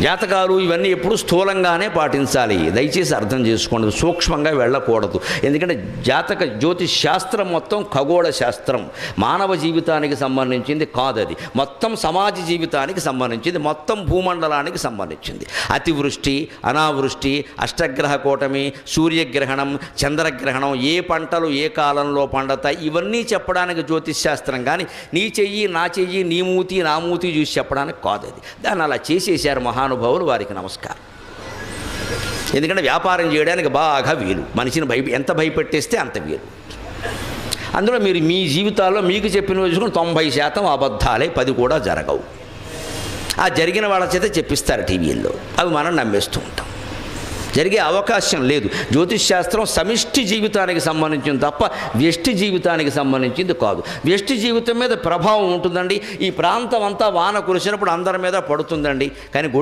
జాతకాలు ఇవన్నీ ఎప్పుడు స్థూలంగానే పాటించాలి. దయచేసి అర్థం చేసుకోండి. సూక్ష్మంగా వెళ్ళకూడదు. ఎందుకంటే జాతక జ్యోతిష్ శాస్త్రం మొత్తం ఖగోళ శాస్త్రం. మానవ జీవితానికి సంబంధించింది కాదది. మొత్తం సమాజ జీవితానికి సంబంధించింది. మొత్తం భూమండలానికి సంబంధించింది. అతివృష్టి అనావృష్టి అష్టగ్రహ కూటమి సూర్యగ్రహణం చంద్రగ్రహణం ఏ పంటలు ఏ కాలంలో పండతాయి? ఇవన్నీ చెప్పడానికి జ్యోతిష్ శాస్త్రం కానీ నీ చెయ్యి నా చెయ్యి నీ మూతి నా మూతి చూసి చెప్పడానికి కాదు అది దాన్ని అలా చేసేసారు మహా మహానుభావులు వారికి నమస్కారం. ఎందుకంటే వ్యాపారం చేయడానికి బాగా వీలు. మనిషిని భయ ఎంత భయపెట్టేస్తే అంత వీలు. అందులో మీరు మీ జీవితాల్లో మీకు చెప్పిన చూసుకుని తొంభై శాతం అబద్ధాలే పది కూడా జరగవు. ఆ జరిగిన వాళ్ళ చేత చెప్పిస్తారు టీవీల్లో. అవి మనం నమ్మేస్తూ ఉంటాం. జరిగే అవకాశం లేదు. జ్యోతిష్ శాస్త్రం సమిష్టి జీవితానికి సంబంధించింది తప్ప వ్యష్టి జీవితానికి సంబంధించింది కాదు. వ్యష్టి జీవితం మీద ప్రభావం ఉంటుందండి. ఈ ప్రాంతం అంతా వాన కురిసినప్పుడు అందరి మీద పడుతుందండి. కానీ